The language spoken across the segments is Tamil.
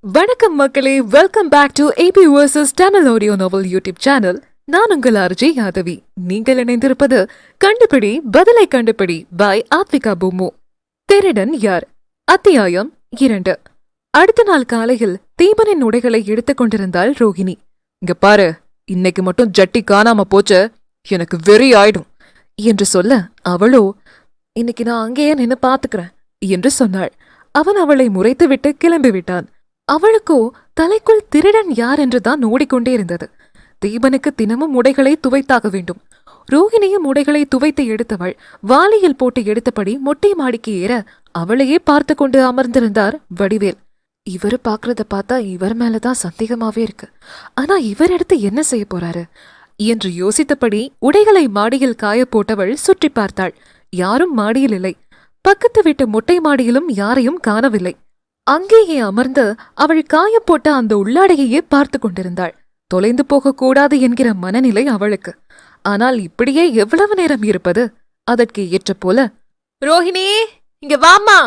வணக்கம் மக்களே welcome back to AB versus Tamil audio novel YouTube channel நான் உங்கள் ஆர்ஜே யாதவி. நீங்கள் இணைந்திருப்பது கண்டுபிடி பதிலை கண்டுபிடி பாய் ஆத்விகா பூமு. திருடன் யார்? அத்தியாயம் இரண்டு. அடுத்த நாள் காலையில் தீபனின் உடைகளை எடுத்துக் கொண்டிருந்தாள் ரோகிணி. இங்க பாரு இன்னைக்கு மட்டும் ஜட்டி காணாம போச்சு எனக்கு வெறி ஆயிடும் என்று சொல்ல அவளோ இன்னைக்கு நான் அங்கேயே நின்னு பாத்துக்கிறேன் என்று சொன்னாள். அவன் அவளை முறைத்துவிட்டு கிளம்பி விட்டான் அவளுக்கோ தலைக்குள் திருடன் யார் என்றுதான் ஓடிக்கொண்டே இருந்தது. தீபனுக்கு தினமும் உடைகளை துவைத்தாக வேண்டும். ரோகிணியும் உடைகளை துவைத்து எடுத்தவள் வாளியில் போட்டு எடுத்தபடி மொட்டை மாடிக்கு ஏற அவளையே பார்த்து கொண்டு அமர்ந்திருந்தார் வடிவேல். இவரு பார்க்கறத பார்த்தா இவர் மேலதான் சந்தேகமாவே இருக்கு. ஆனா இவர் எடுத்து என்ன செய்ய போறாரு? என்று யோசித்தபடி உடைகளை மாடியில் காய போட்டவள் சுற்றி பார்த்தாள். யாரும் மாடியில் இல்லை. பக்கத்து வீட்டு மொட்டை மாடியிலும் யாரையும் காணவில்லை. அங்கேயே அமர்ந்து அவள் காயப்போட்ட அந்த உள்ளாடையையே பார்த்து கொண்டிருந்தாள். தொலைந்து போகக்கூடாது என்கிற மனநிலை அவளுக்கு. ஆனால் இப்படியே எவ்வளவு நேரம் இருப்பது? அதற்கு ஏற்ற போல ரோஹிணி இங்க வாமா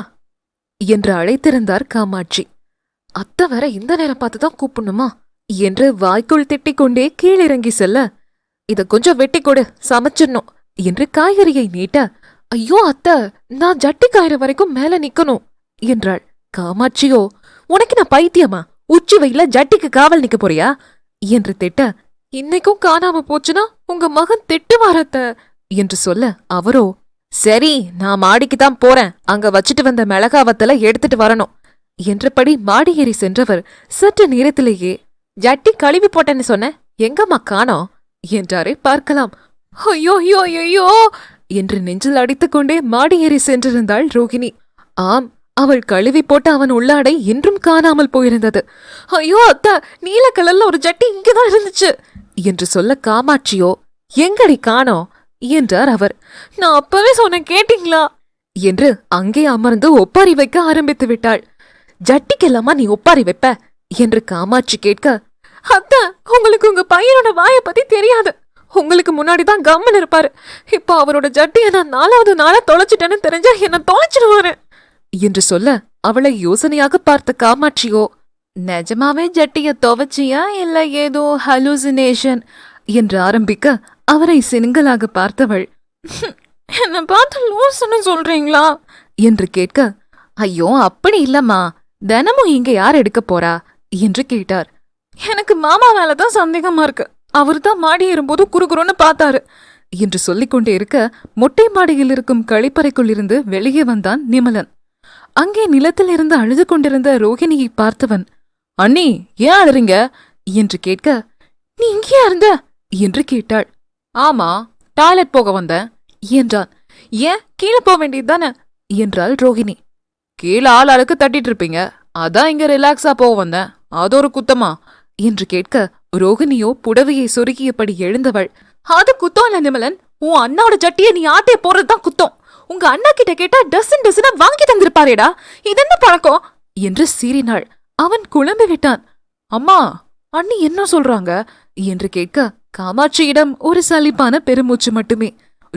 என்று அழைத்திருந்தார் காமாட்சி. அத்தை வர இந்த நேரம் பார்த்துதான் கூப்பிடணுமா? என்று வாய்க்குள் திட்டிக் கொண்டே கீழிறங்கி செல்ல இத கொஞ்சம் வெட்டி கொடு சமைச்சிடணும் என்று காய்கறியை நீட்ட ஐயோ அத்தை நான் ஜட்டி காயிற வரைக்கும் மேல நிக்கணும் என்றாள். காமாட்சியோ உனக்கு நான் பைத்தியமா? உச்சி வெயில ஜட்டிக்கு காவல் நிக்க போறியா? என்று திட்ட இன்னைக்கும் காணாம போச்சுன்னா உங்க மகன் திட்டுவாரத்த என்று சொல்ல அவரோ சரி நான் மாடிக்கு தான் போறேன். அங்க வச்சுட்டு வந்த மிளகாவத்தல எடுத்துட்டு வரணும். என்றபடி மாடி ஏறி சென்றவர் சற்று நேரத்திலேயே ஜட்டி கழுவி போட்டேன்னு சொன்ன எங்கம்மா காணோம்? என்றாரே பார்க்கலாம். ஐயோ ஐயோ ஐயோ! என்று நெஞ்சில் அடித்துக்கொண்டே மாடி ஏறி சென்றிருந்தாள் ரோகிணி. ஆம் அவள் கழுவி போட்ட அவன் உள்ளாடை இன்றும் காணாமல் போயிருந்தது. ஐயோ அத்தா நீல கலர்ல ஒரு ஜட்டி இங்கதான் இருந்துச்சு. என்று சொல்ல காமாட்சியோ எங்கடி காணோம் என்றார் அவர். நான் அப்பவே சொன்ன கேட்டீங்களா? என்று அங்கே அமர்ந்து ஒப்பாரி வைக்க ஆரம்பித்து விட்டாள். ஜட்டிக்கெல்லாமா நீ ஒப்பாரி வைப்ப? என்று காமாட்சி கேட்க அத்தா உங்களுக்கு உங்க பையனோட வாய பத்தி தெரியாது. உங்களுக்கு முன்னாடி தான் கம்மன் இருப்பாரு. இப்போ அவரோட ஜட்டியை நான் நாலாவது நாளா தொலைச்சிட்டேன்னு தெரிஞ்சா என்ன தொலைச்சிடுவாரு. என்று சொல்ல அவளை யோசனையாக பார்த்த காமாட்சியோ நிஜமாவே ஜட்டிய துவச்சியா இல்ல ஏதோ ஹலூசினேஷன் என்று ஆரம்பிக்க அவரை சினுங்கலாக பார்த்தவள் என்ன பார்த்து லூசுன்னு சொல்றீங்களா? என்று கேட்க ஐயோ அப்படி இல்லம்மா தினமும் இங்க யார் எடுக்க போறா? என்று கேட்டார். எனக்கு மாமா மேல தான் சந்தேகமா இருக்கு. அவர் தான் மாடி ஏறும்போது குறுகுறுன்னு பார்த்தாரு. என்று சொல்லிக் கொண்டே இருக்க மொட்டை மாடியில் இருக்கும் கழிப்பறைக்குள் இருந்து வெளியே வந்தான் நிமலன். அங்கே நிலத்திலிருந்து அழுது கொண்டிருந்த ரோகிணியை பார்த்தவன் அண்ணி ஏன் அழுறீங்க என்று கேட்க நீ இங்கேயா இருந்த? என்று கேட்டாள். ஆமா டாய்லெட் போக வந்தேன் என்றான். ஏன்? கீழே போக வேண்டியதுதானே என்றாள் ரோகிணி கீழே ஆள் அழுக்கு தட்டிட்டு இருப்பீங்க. அதான் இங்க ரிலாக்ஸா போக வந்தேன். அது ஒரு குத்தமா? என்று கேட்க ரோகிணியோ புடவையை சொருகியபடி எழுந்தவள் அது குத்தம் இல்ல நிமலன். உன் அண்ணாவோட ஜட்டியை நீ ஆட்டே போறதுதான் குத்தம். உங்க அண்ணா கிட்ட கேட்டா டசன் டசனா வாங்கி தந்திருப்பாரேடா. இது என்ன பழக்கம்? என்று சீறினாள். அவன் குழம்பி விட்டான். அம்மா அண்ணி என்ன சொல்றாங்க? என்று கேட்க காமாட்சியிடம் ஒரு சலிப்பான பெருமூச்சு மட்டுமே.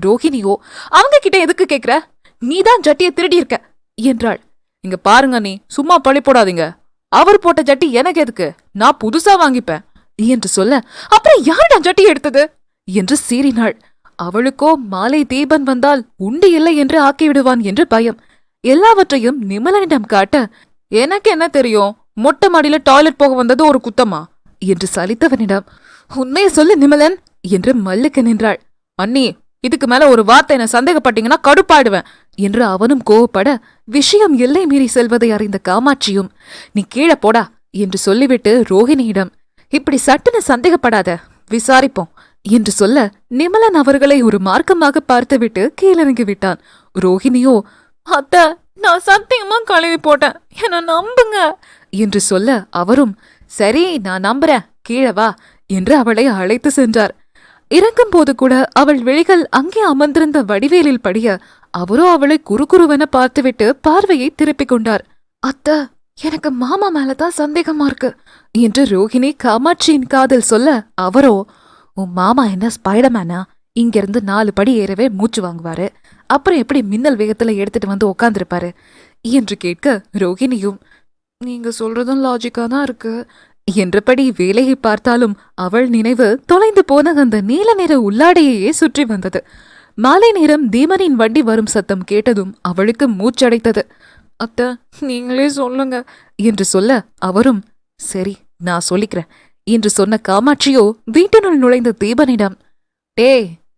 ரோஹிணியோ அவங்க கிட்ட எதுக்கு கேக்குற? நீதான் ஜட்டிய திருடி இருக்க என்றாள். இங்க பாருங்க நீ சும்மா பழி போடாதீங்க. அவர் போட்ட ஜட்டி எனக்கு எதுக்கு? நான் புதுசா வாங்கிப்பேன் என்று சொல்ல அப்புறம் யாருடா ஜட்டி எடுத்தது? என்று சீறினாள். அவளுக்கோ மாலை தீபன் வந்தால் உண்டு இல்லை என்று ஆக்கிவிடுவான் என்று பயம். எல்லாவற்றையும் நிமலனிடம் காட்ட எனக்கு என்ன தெரியும்? மொட்டை மாடியில டாய்லெட் போக வந்தது ஒரு குத்தமா? என்று சலித்தவனிடம் உண்மையை சொல்லு நிமலன் என்று மல்லுக்கு நின்றாள். அண்ணி இதுக்கு மேல ஒரு வார்த்தை என்ன சந்தேகப்பட்டீங்கன்னா கடுப்பாடுவேன் என்று அவனும் கோவப்பட விஷயம் எல்லை மீறி செல்வதை அறிந்த காமாட்சியும் நீ கீழே போடா என்று சொல்லிவிட்டு ரோஹிணியிடம் இப்படி சட்டுன்னு சந்தேகப்படாத விசாரிப்போம். என்று சொல்ல நிமலன் அவர்களை ஒரு மார்க்கமாக பார்த்துவிட்டு கீழிறங்கி விட்டான் ரோஹிணியோ அத்த நான் சத்தியமா கழுவி போட்டேன். என்ன நம்புங்க. என்று சொல்ல அவரும் சரி நான் நம்புறேன். கீழே வா. என்று அவளை அழைத்து சென்றார். இறங்கும்போது கூட அவள் விழிகள் அங்கே அமர்ந்திருந்த வடிவேலில் படிய அவரோ அவளை குறுகுருவென பார்த்துவிட்டு பார்வையை திருப்பிக் கொண்டார். அத்த எனக்கு மாமா மேலதான் சந்தேகமா இருக்கு. என்று ரோஹிணி காமாட்சியின் காதில் சொல்ல அவரோ உன் மாமா என்ன ஸ்பைடர்மேனா இங்கிருந்து நாலு படி ஏறவே மூச்சு வாங்குவாரு. அப்புறம் எப்படி மின்னல் வேகத்துல எடுத்துட்டு வந்து உக்காந்துருப்பாரு? என்று கேட்க ரோகிணியும் நீங்க சொல்றதும் லாஜிக்கா தான் இருக்கு. என்றபடி வேலையை பார்த்தாலும் அவள் நினைவு தொலைந்து போன அந்த நீல நிற உள்ளாடையையே சுற்றி வந்தது. மாலை நேரம் தீமனின் வண்டி வரும் சத்தம் கேட்டதும் அவளுக்கு மூச்சடைத்தது. அத்த நீங்களே சொல்லுங்க. என்று சொல்ல அவரும் சரி நான் சொல்லிக்கிறேன். என்று சொன்ன காமாட்சியோ வீட்டினுள் நுழைந்த தீபனிடம் டே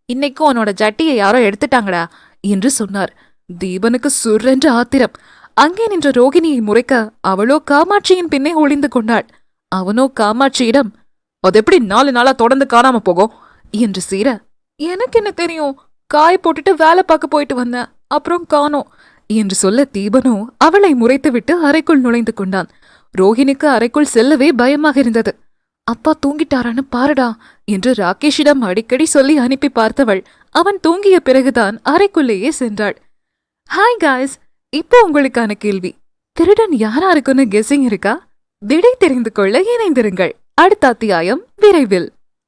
இன்னைக்கும் உன்னோட ஜட்டியை யாரோ எடுத்துட்டாங்கடா என்று சொன்னார். தீபனுக்கு சுர்ரென்று ஆத்திரம். அங்கே நின்ற ரோகிணியை முறைக்க அவளோ காமாட்சியின் பின்னே ஒளிந்து கொண்டாள். அவனோ காமாட்சியிடம் அது எப்படி நாலு நாளா தொடர்ந்து காணாம போகும் என்று சீர எனக்கு என்ன தெரியும் காய போட்டுட்டு வேலை பார்க்க போயிட்டு வந்தேன் அப்புறம் காணோம் என்று சொல்ல தீபனோ அவளை முறைத்துவிட்டு அறைக்குள் நுழைந்து கொண்டான். ரோஹிணிக்கு அறைக்குள் செல்லவே பயமாக இருந்தது. அப்பா தூங்கிட்டாரான்னு பாருடா என்று ராகேஷிடம் அடிக்கடி சொல்லி அனுப்பி பார்த்தவள். அவன் தூங்கிய பிறகுதான் அறைக்குள்ளேயே சென்றாள். ஹாய் காய்ஸ் இப்போ உங்களுக்கான கேள்வி. திருடன் யாரா இருக்குன்னு கெஸ்ஸிங் இருக்கா? விடை தெரிந்து கொள்ள இணைந்திருங்கள். அடுத்த அத்தியாயம் விரைவில்.